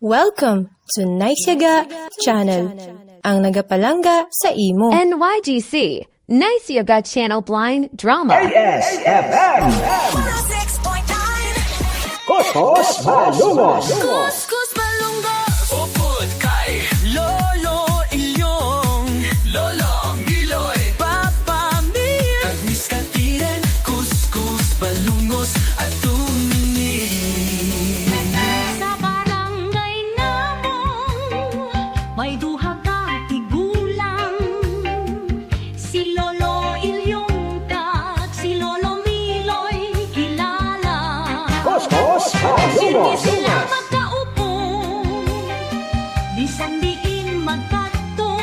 Welcome to Naisyaga Channel, ang nagapalanga sa imo. NYGC, Nice Yoga Channel Blind Drama. ASFM Kuskus Malungos Kuskus Hindi sila magkaupo. Bisan diin magkadto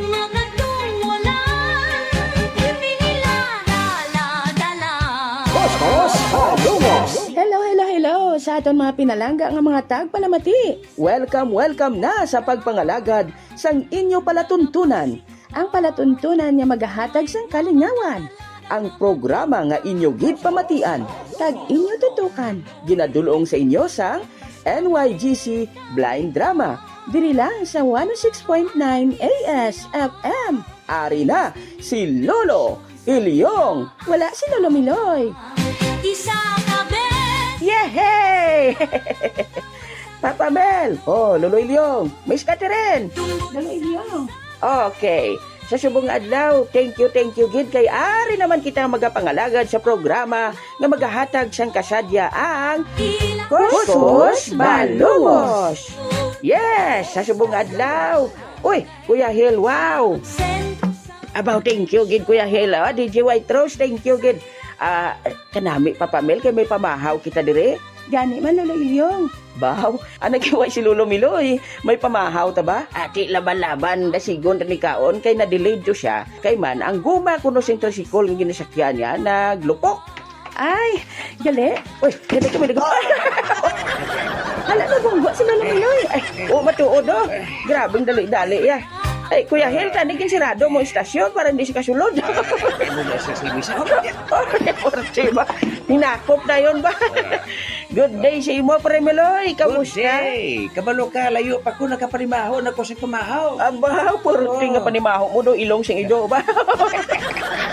Mga tungwalan Hindi nila dala-dala. Kuskus Malungos Hello, hello, hello sa aton mga pinalangga nga mga tagpalamati. Welcome, welcome na sa pagpangalagad sang inyo palatuntunan. Ang palatuntunan nga magahatag sang kalingawan. Ang programa nga inyo gid pamatian, tag inyo tutukan. Ginadulong sa inyo sang NYGC Blind Drama. Diri lang sa 106.9 ASFM. Ari na si Lolo Ilyong. Wala si Lolo Miloy. Isa ka bet Yehey! Papa Mel! Oh, Lolo Ilyong! Miss Catherine! Lolo Ilyong! Okay. Sa subong adlaw, thank you, thank you, gid kay ari naman kita magapangalagad sa programa nga magahatag sang kasadya ang Kuskus Balungos! Yes! Sa subong adlaw! Uy, Kuya Hill, wow! About thank you, gid Kuya Hill. Ah, DJ White Rose, thank you, gid. Ah, kanami Papa Mel kay may pamahaw kita dire. Gani man Ilyong. Baw, anak kiway si Lolo Miloy. May pamahaw ta ba? Ati laban-laban da sigon ni kaon kay na-delayed to siya. Kay man ang guma kuno sing tricycle nga ginasakyan niya naglupok. Ay, gali. Uy, gali ka may Hala na bunggo si Lolo Miloy. Ay, o matuod oh. Grabing dali-dali ya. Ay, Kuya Hil, tanigin sirado mo istasyon para hindi siya kasulod. Na sa service Diba? Hinakop na yun ba? Good day sa imo, Premeloy. Kamusta? Hey, kabalo ka, layo pa ko nakaparimaho, nako sa kumahaw. Aba, purti nga panimaho mo do, ilong sing ido ba?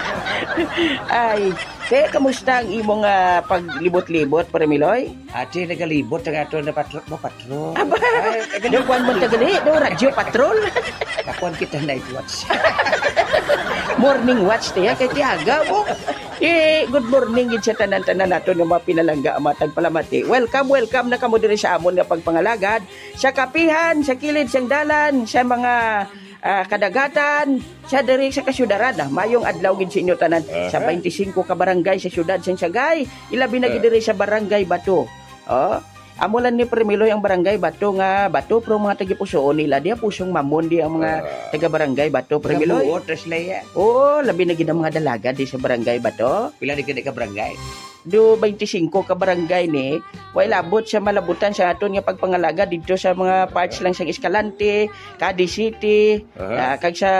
Ay, kaya kamusta ang imong ah, paglibot-libot, Premeloy? Ate, nagalibot ang ato na patro, mo patro. Aba, kwan mo tagali, do radyo patrol. Kakuan kita night watch. morning watch tiya kay Tiaga mo. Eh, good morning gid sa tanan-tanan nato ng mga pinalangga matag palamati. Welcome, welcome na kamo diri sa amon nga pagpangalagad sa kapihan, sa kilid sang dalan, sa mga ah, kadagatan, sa diri sa kasyudaran. Ah, mayong adlaw gid sa inyo tanan sa 25 ka barangay sa syudad sang Sagay. Ilabi na gid diri sa barangay Bato. Oh, Amulan ni Premiloy ang barangay Bato nga Bato pro mga taga Pusoon nila dia pusong mamon di ang mga taga barangay Bato tas laya. Oo, labi na gid ang mga dalaga di sa barangay ba to? Pila di ka barangay. Do 25 ka barangay ni, way labot sa malabutan sa aton nga pagpangalaga dito sa mga parts lang sa Escalante, Cadiz City, ah, kag sa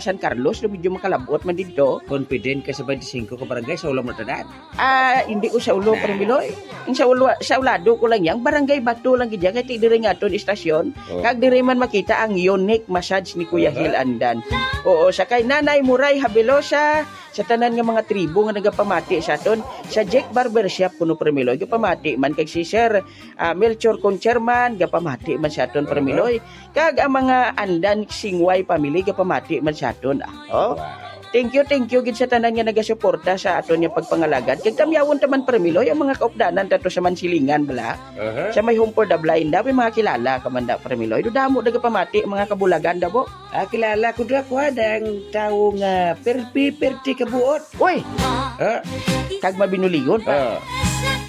San Carlos, do medyo makalabot man dito. Confident ka sa 25 ka barangay sa ulam mo tanan. Ah, hindi ko sa ulo Premiloy. Ang sa ulo sa ulado ko lang yang barangay Bato lang gid yan, kay ti diri nga aton istasyon. Oh. Kag diri man makita ang unique massage ni Kuya Hil Andan. Oo, sa kay Nanay Muray Habilosa, sa tanan nga mga tribo nga nagapamati sa aton, sa Jack Barbershop kuno Premiloy, gapamati man kay si Sir ah, Melchor Concherman, gapamati man sa aton Premiloy. Kag ang mga Andan Singway family gapamati man sa aton. Ah, oh. Thank you, thank you gid sa tanan nga nagasuporta sa aton nga pagpangalagad. Kag kamyawon taman Premiloy ang mga kaupdanan tato sa Mansilingan bala. Uh-huh. Sa may home for the blind daw mga kilala kamanda Premiloy. Do damo nagapamati ang mga kabulagan dabo. Ah, kilala ko dra ko ang tao nga perpi perti kabuot. Uy, Ah, kag mabinulingon pa. ah.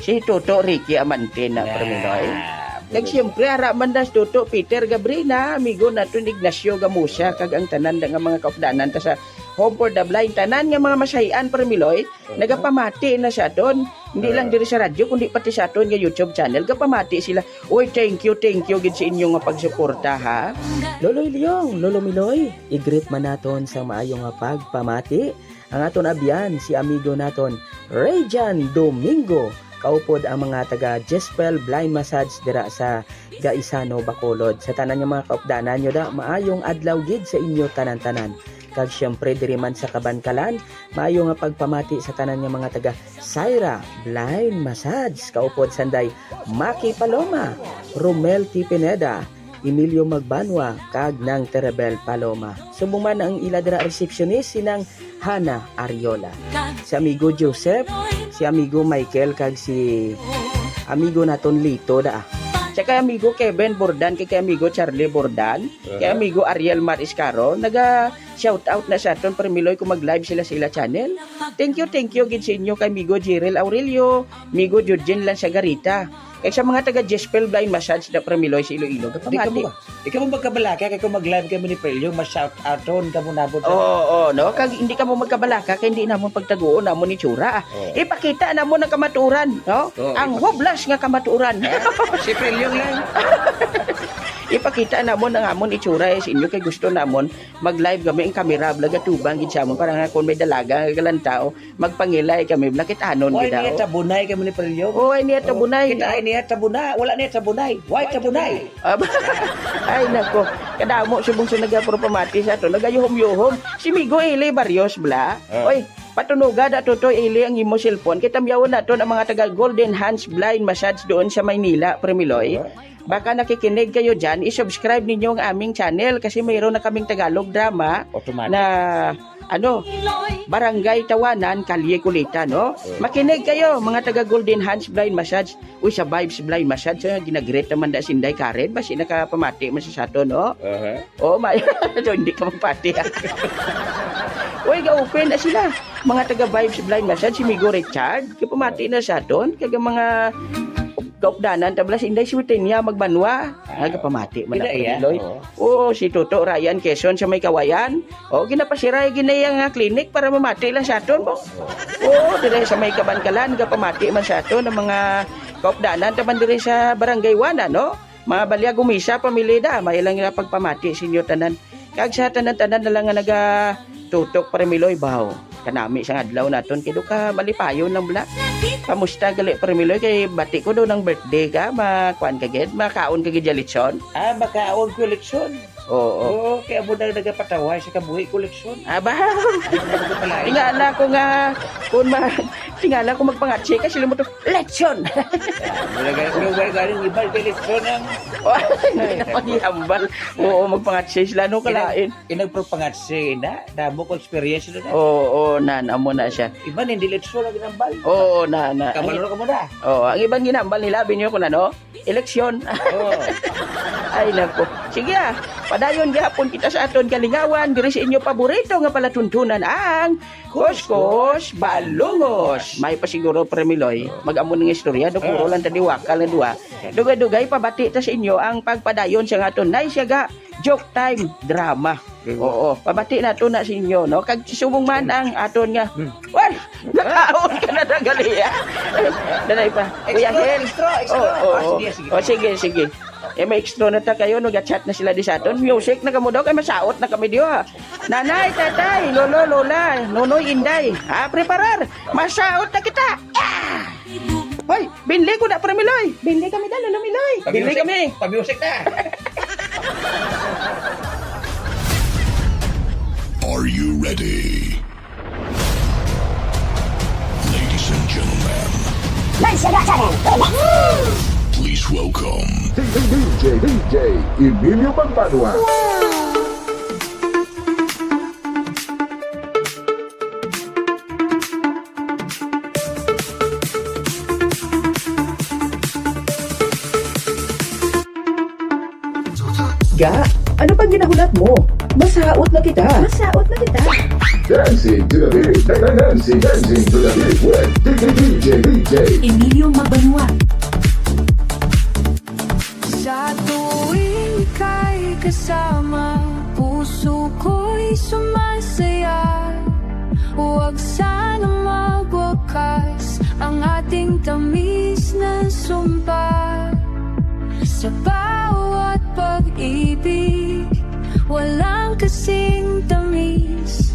Si Toto Ricky Amante na Premiloy. Ah, Kag siyempre ara man das Toto Peter Gabrina, amigo nato ni Ignacio Gamusa kag ang tanan nga mga kaupdanan ta sa Home for the Blind tanan nga mga masahian Premiloy, nagapamati na sa aton. Hindi lang diri sa radyo kundi pati sa aton nga YouTube channel gapamati sila. Uy, thank you, thank you gid sa inyo nga pagsuporta ha. Lolo Ilyong, Lolo Miloy, i-greet man naton sa maayong nga pagpamati ang aton abyan si amigo naton Rejan Domingo kaupod ang mga taga Jespel Blind Massage dira sa Gaisano, Bacolod. Sa tanan nga mga kaupdanan nyo da, maayong adlaw gid sa inyo tanan-tanan. Kag syempre diri man sa Kabankalan, maayo nga pagpamati sa tanan nga mga taga Syra Blind Massage kaupod sanday Maki Paloma, Romel T. Pineda, Emilio Magbanwa kag ng Terebel Paloma. Sumuman ang ila dira receptionist sinang Hana Ariola. Si amigo Joseph, si amigo Michael kag si amigo naton Lito da. Kay amigo Kevin Bordan, kay kay amigo Charlie Bordan, kay amigo Ariel Mariscaro, naga shout out na sa aton permiloy kung mag-live sila sa ila channel. Thank you, thank you gid sa inyo kay amigo Jirel Aurelio, amigo Jurgen Lansagarita. Kay sa mga taga Jespel Blind Massage na permiloy sa Iloilo, Di ka kapamati. mo? Di ka mo magkabalaka kay kung mag-live kami ni Pelyo, ma-shout outon ka mo nabot. Oo, oh, no? Kag hindi ka mo magkabalaka, kay hindi namon pagtaguon namon ni Tsura. Oo. Ipakita namon ang kamaturan, no? Oo, ang hoblas nga kamaturan. si Pelyo lang. Ipakita namon ang amon itsura eh, sa inyo kay gusto namon mag-live kami ang kamera blaga tubang gid sa amon para nga kung may dalaga nga galantao magpangilay kami blakit anon Why gid niya daw. tabunay kami ni Pelyo? Oh, ay niya tabunay. Kita ay niya tabunay. Wala niya tabunay. Why tabunay? Ay nako, kadamo subong sa nagapro pamati sa to, nagayuhom-yuhom. Si Migo Eli Barrios bla. Ah. Oy, patunuga da to Eli ang imo cellphone. Kitamyawan naton ang mga taga Golden Hands Blind Massage doon sa Maynila, Premiloy. Baka nakikinig kayo dyan, isubscribe ninyo ang aming channel kasi mayroon na kaming Tagalog drama Automatic. na ano, Barangay Tawanan, Kalye Kulita, no? Makinig kayo, mga taga Golden Hands Blind Massage. Uy, sa Vibes Blind Massage, uh, ginagreat naman da sinday Karen. Basi nakapamati man sa sato, no? Uh-huh. Oo, oh, may, so, hindi ka magpati. Uy, ga-open na sila. Mga taga Vibes Blind Massage, si Migo Richard, kapamati na sa aton. Kaga mga kaupdanan, tablas inday si niya magbanwa. Nagapamati man Ina ako iya? Loy. Oo, si Toto Ryan Quezon sa may kawayan. O, ginapasiray ginayang nga clinic para mamati lang sa aton po. Oo, dire sa may kabankalan, gapamati man sa aton ng mga kaupdanan, taman dire sa barangay Wana, no? Mga balya gumisa, pamilida, may lang nga pagpamati sa inyo tanan. Kag sa tanan-tanan na lang nga naga tutok para miloy baw. Kanami sa adlaw naton kido ka malipayon lang bala. Kamusta gali para miloy kay bati ko do ng birthday ka, makuan ka gid, makaon ka gid jalitson. Ah, makaawag koleksyon. Oo. Oo, kaya mo na nagapataway sa kabuhi koleksyon. Aba, tingala ko nga kung ma tingala ko magpangatsi ka sila mo to leksyon. Wala galing iba koleksyon ang Hindi naman ihambal. Oo, magpangatsi sila no kalain. Inagpropangat si na, damo ko experience na na. Oo, oo, nan amo na siya. Iba hindi leksyon ang ginambal. Oo, na na. Kamalo ka mo na. Oo, ang ibang ginambal nila binyo ko na no. Eleksyon. Oo. Ay nako. Sige ah. Padayon gihapon kita sa aton kalingawan diri sa inyo paborito nga palatuntunan ang Kuskus Balungos. May pa siguro premiloy. Mag-amo ng istorya do puro lang tadi wakal na duwa. Dugay-dugay pabati ta sa inyo ang pagpadayon sa aton nay siya joke time drama. Oo, pabati na to na sa inyo, no? Kag subong man ang aton nga. Wal, nakaon ka na dagali, ah. Danay pa. Kuya Hel. extra, extra. Oo, Ah, oo. sige, sige. Sige. Eh, may extra na ta kayo, nag-chat na sila di sa aton. Music na kamo daw, kay masaot na kami diyo, ha. Nanay, tatay, lolo, lola, nonoy, inday. Ha, preparar. Masaot na kita. Ah! Hoy, binli ko na, Premiloy. Binli kami na, lolo Miloy. Binli kami. Pag-music na. Are you ready? Ladies and gentlemen. Please welcome DJ DJ Emilio Magbanua. Ga, ano pang ginahulat mo? Masaot na kita. Masaot na kita. Dancing to the beat, dancing, dancing to the beat with DJ DJ. Emilio Magbanua kasama Puso ko'y sumasaya. Huwag sana magwakas Ang ating tamis na sumpa. Sa bawat pag-ibig Walang kasing tamis.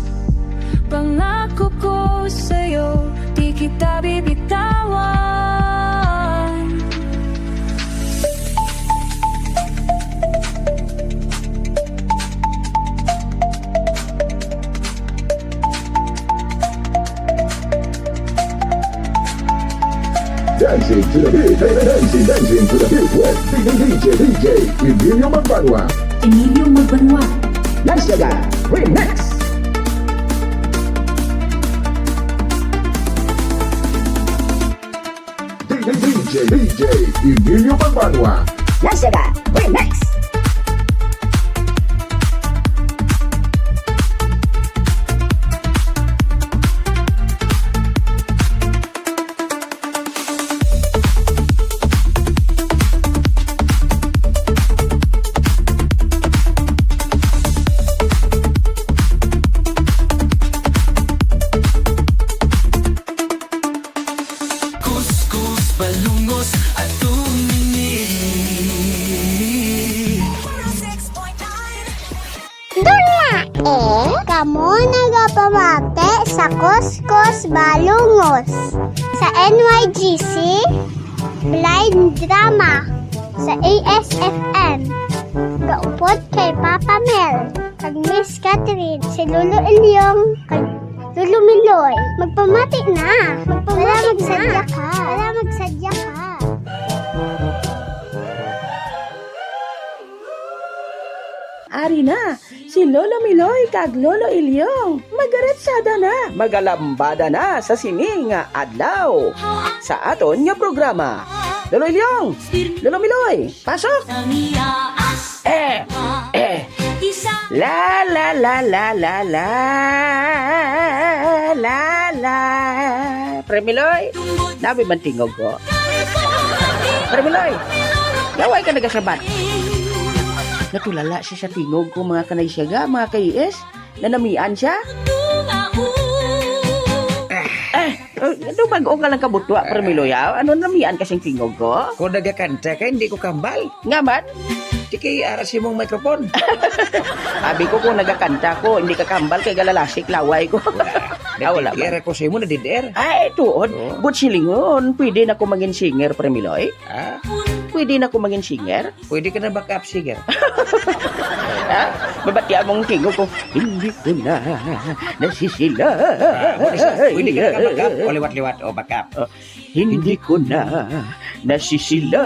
Pangako ko sa'yo Di kita bibitawan dancing to the beat, dancing, dancing to the beat with DJ, DJ, Emilio Magbanwa. Emilio Magbanwa. Nasyaga Remix. DJ, DJ, Emilio Magbanwa. Nasyaga Remix. Nagapamate sa Kuskus Balungos. Sa NYGC, Blind Drama. Sa ASFM, Gaupot kay Papa Mel. Kag Miss Catherine, si Lolo Ilyong, kag Lolo Miloy. Magpamati na. Magpamati Wala magsadya ka. Wala magsadya ka. Ari na, si Lolo Miloy kag Lolo Ilyong. Magaretsada na, magalambada na sa sining adlaw. Sa aton nga programa. Lolo Ilyong, Lolo Miloy, pasok! Eh, eh, la la la la la la la la Premiloy, nabi man tingog ko. Premiloy, laway ka nagasabat. Natulala siya sa tingog ko mga kanay siya mga kais, na namian siya. Eh, ano bago ka lang kabutwa, Premiloy, ah? Ano namian kasing tingog ko? Kung nagakanta ka, hindi ko kambal. Nga man, Di kay arasin mong microphone. sabi ko kung nagakanta ko, hindi ka kambal kay galalasik laway ko. Ah, wala ba? Nadidier ako sa imo, nadidier. Ay, tuod. Oo. Good silingon. Pwede na ko maging singer, Premiloy. Ah, Pwede na ko maging singer. pwede ka na backup singer. Ha? Babatian mong tingo ko. Hindi ko na nasisila. Ah? Pwede ka na backup o liwat-liwat o backup. Hindi ko na nasisila.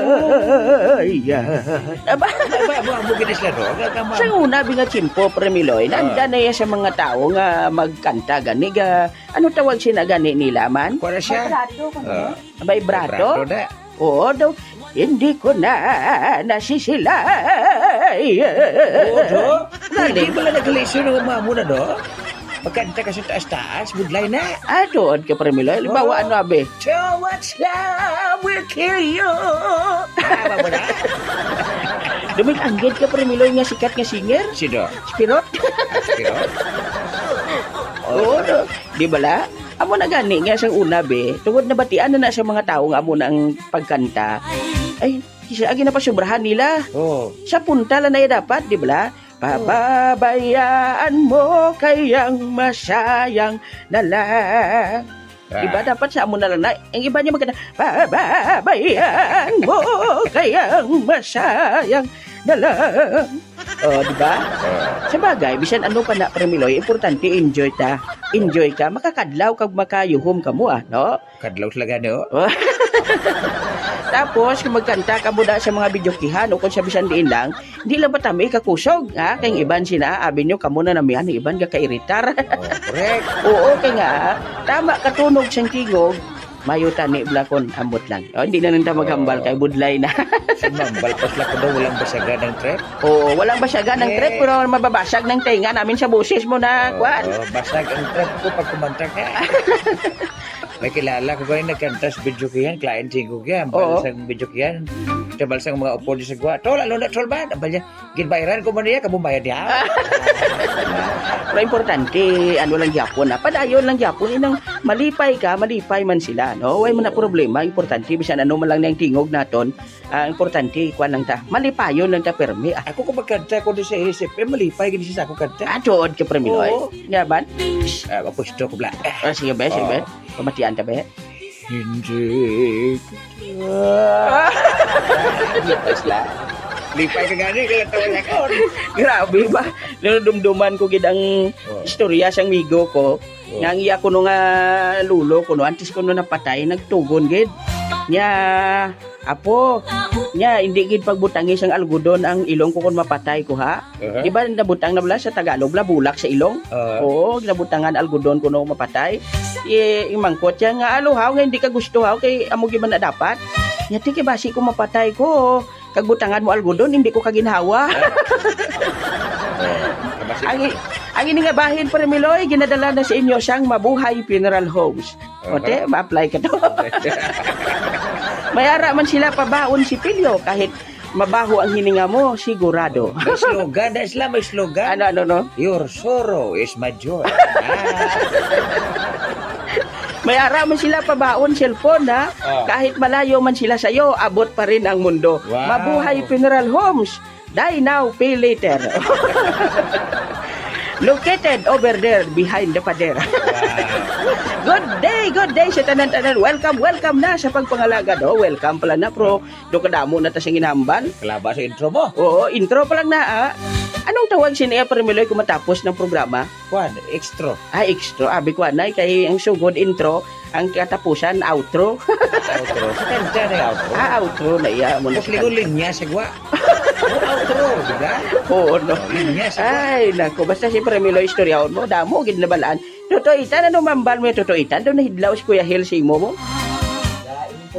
Aba, Ba, ba, mo ginisla do. Gagama. sa una, binga chimpo, Premiloy, nanda na yan sa mga tao nga magkanta gani ga. Ano tawag sina gani nila man? Na siya. Ah, Vibrato? na. Oo daw. Hindi ko na nasisila. Oo, do. Hindi pala nag-listen ng mga muna do. Pagkanta ka sa taas-taas, budlay na. Ah, doon ka, Premiloy. Halimbawa, ano, abe? So much love will kill you. Tama mo na. Dumitanggit ka, Premiloy, nga sikat nga singer. Sino? Spirot. Pero, Oo, no. Di bala? Amo na gani nga siyang una, be. Tungod na batian na na sa mga tao nga amo na ang pagkanta. Ay, siya agi na pa sobrahan nila. oh, Sa punta lang na dapat, di ba? Pababayaan mo kayang masayang na lang. Ah. Iba dapat sa amo na lang na. Ang iba niya maganda, pababayaan mo kayang masayang na lang. Oh, di ba? Sa bagay, bisan ano pa na Premiloy, importante enjoy ta. Enjoy ka, makakadlaw kag makayuhom ka mo ah, no? kadlaw talaga no. Tapos, kung magkanta ka muna sa mga videokihan o kung sa bisan diin lang, hindi lang ba tami kakusog, ha? Kaya iban sina, abi nyo, kamo na namihan, iban ka kairitar. Oh, correct. Oo, kaya nga, tama katunog siyang tingog, mayo tani blakon ambot lang. O, hindi na nang maghambal kay budlay na. Sumambal pas lang ko daw walang basaga ng trap. Oo, walang basyagan ng trip, pero mababasag ng tenga namin sa busis mo na. Oh, basag ang trap ko pag kumanta ka. May kilala ko ba yung nagkanta sa video kiyan, client ko ambal sa video kiyan. Tabal sa mga upo di sa gwa. Tol, ano na, tol ba? Ambal niya, ginbayaran ko man niya, kabumbayad niya. Pero importante, ano lang Japon na. Padayon lang Japon, inang malipay ka, malipay man sila, no? Way mo na problema, importante, bisan ano man lang niyang tingog naton, ah, importante, kwan lang ta. Malipayon lang ta, permi. Ah, Ako kung magkanta ko sa isip, eh, malipay gini siya sa akong kanta. Atod ka, permi, Oo. loy. Nga ba? Ah, mapusto ko bla. Ah, sige, be, sige, be. Pamatian ta, be. Hindi. Lipas la. Lipay ka gani, kaya tawa na ko. Grabe ba? Nanudumduman ko gidang Oh. istorya sang migo ko. Oh. Nga ang iya ko no nga lulo ko no, antes ko no napatay, nagtugon gid. Nya, apo, nya, hindi gid pagbutangis ang algodon ang ilong ko kung mapatay ko ha. Uh-huh. Di ba nabutang na sa Tagalog, bala bulak sa ilong? Uh, Oo, ginabutangan algodon ko nung mapatay. Eh, imangkot yan nga, aluhaw nga hindi ka gusto haw, kay amo giman na dapat. Yati kay basi ko mapatay ko, kagbutangan mo algodon, hindi ko kaginhawa. ang, i- ang ini nga bahin para Miloy, ginadala na sa inyo siyang Mabuhay Funeral Homes. Ote, ma-apply ka to. Mayara man sila pabaon si Pilyo kahit mabaho ang hininga mo, sigurado. may slogan, na Islam may slogan. Ano, ano, no? Your sorrow is my joy. May ara man sila pabaon cellphone ha. Ah. Kahit malayo man sila sa'yo, abot pa rin ang mundo. Wow. Mabuhay Funeral Homes. Die now, pay later. Located over there behind the pader. good day, good day sa tanan-tanan. Welcome, welcome na sa pagpangalaga do. Welcome pala na pro. Do kadamo na ta sing inamban. Kalaba sa intro mo. Oo, intro pa lang na ah. Anong tawag siya para Miloy kung matapos ng programa? Kwan, extra. Ah, extra. Abi ko anay kay ang sugod intro, ang katapusan outro. Outro. Sa kanta na outro. ah, outro na iya mo na Tapos ligo linya sa gwa. Oh, outro, di ba? Oo, no. Sa. Ay, nako, basta si Premilo istoryahon mo, damo, gid nabalaan. Totoo itan, ano mambal mo yung totoo itan? Doon nahidlaw si Kuya Hil si mo mo. Aga inom ka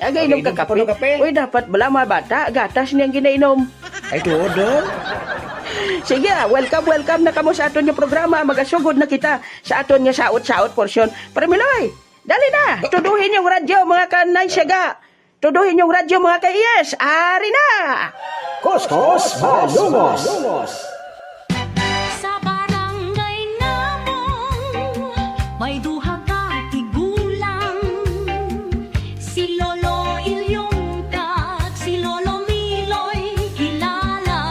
Okay, inom ka pa ng kape. Uy, dapat bala mga bata, gatas niyang ginainom. Ay, tuodo. Sige, ah, welcome, welcome na kamo sa aton yung programa. Magasugod na kita sa aton nga saot-saot portion. Premiloy, dali na. Tuduhin yung radyo, mga kanay siyaga. Tuduhin yung radyo, mga ka-yes. Ari na! Kuskus Malungos. Sa barangay namong may duha ka tigulang Si Lolo Ilyong kag si Lolo Miloy kilala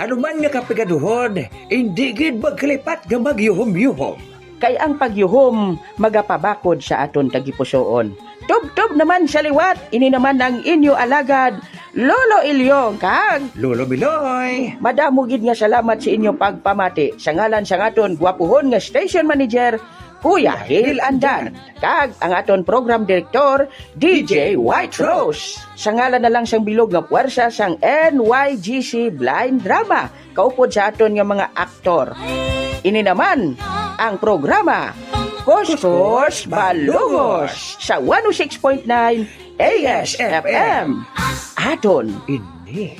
Ano man nga kapigaduhon, hindi gid magkalipat nga magyuhom-yuhom. Kay ang pagyuhom, magapabakod sa aton tagipusoon. Tub-tub naman sa liwat, ini naman ang inyo alagad, Lolo Ilyong kag Lolo Miloy. Madamo gid nga salamat sa inyong pagpamati. Sa ngalan sa aton gwapuhon nga station manager Kuya Hil Andan. Kag ang aton program director DJ White Rose. Sa ngalan na lang sang bilog nga puwersa sang NYGC Blind Drama. Kaupod sa aton nga mga aktor. Ini naman ang programa Kuskus Balungos sa 106.9 ASFM. Aton Ini.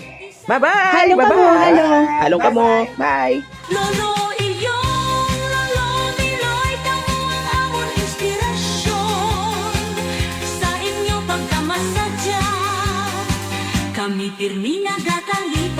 Bye-bye! Halo ka bye-bye. mo, halo. Halo ka mo. Bye! Lolo Ilyong, Lolo Miloy kamo ang amon inspirasyon Sa inyo pagkamasadya Kami pirmi nagakalipay